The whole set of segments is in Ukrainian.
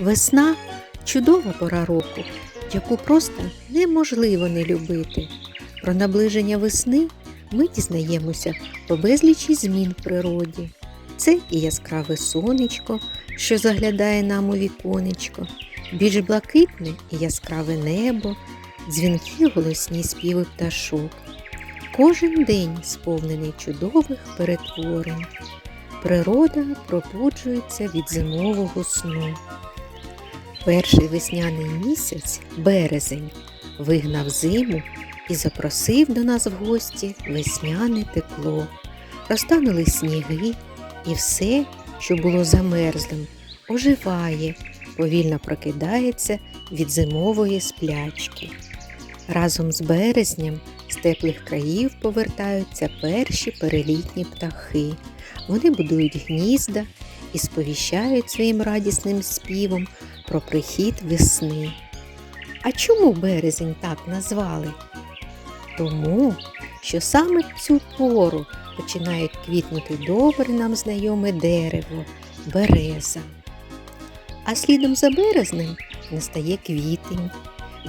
Весна чудова пора року, яку просто неможливо не любити. Про наближення весни ми дізнаємося по безлічі змін в природі. Це і яскраве сонечко, що заглядає нам у віконечко, більш блакитне і яскраве небо, дзвінки голосні співи пташок. Кожен день сповнений чудових перетворень. Природа пробуджується від зимового сну. Перший весняний місяць, березень, вигнав зиму і запросив до нас в гості весняне тепло. Розтанули сніги, і все, що було замерзлим, оживає, повільно прокидається від зимової сплячки. Разом з березням з теплих країв повертаються перші перелітні птахи. Вони будують гнізда і сповіщають своїм радісним співом про прихід весни. А чому березень так назвали? Тому, що саме в цю пору починає квітнути добре нам знайоме дерево береза. А слідом за березнем настає квітень,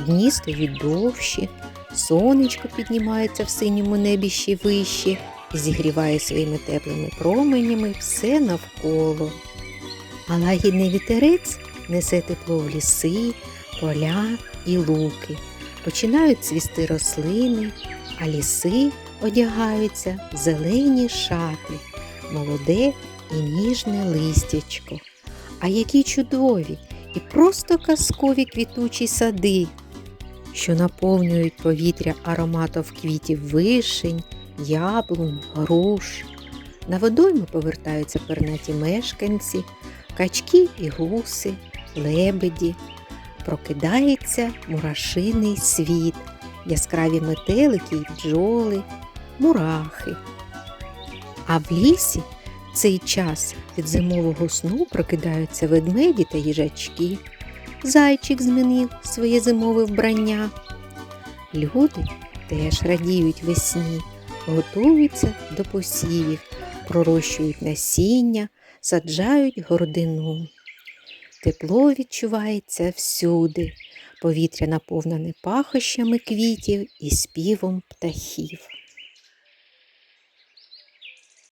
дні стають довші, сонечко піднімається в синьому небі ще вище і зігріває своїми теплими променями все навколо. А лагідний вітерець несе тепло в ліси, поля і луки. Починають цвісти рослини, а ліси одягаються в зелені шати, молоде і ніжне листячко. А які чудові і просто казкові квітучі сади, що наповнюють повітря ароматом квітів вишень, яблунь, груш. На водойми повертаються пернаті мешканці, качки і гуси, лебеді. Прокидається мурашиний світ, яскраві метелики й бджоли, мурахи. А в лісі в цей час від зимового сну прокидаються ведмеді та їжачки. Зайчик змінив своє зимове вбрання. Люди теж радіють весні, готуються до посівів, пророщують насіння, саджають городину. Тепло відчувається всюди, повітря наповнене пахощами квітів і співом птахів.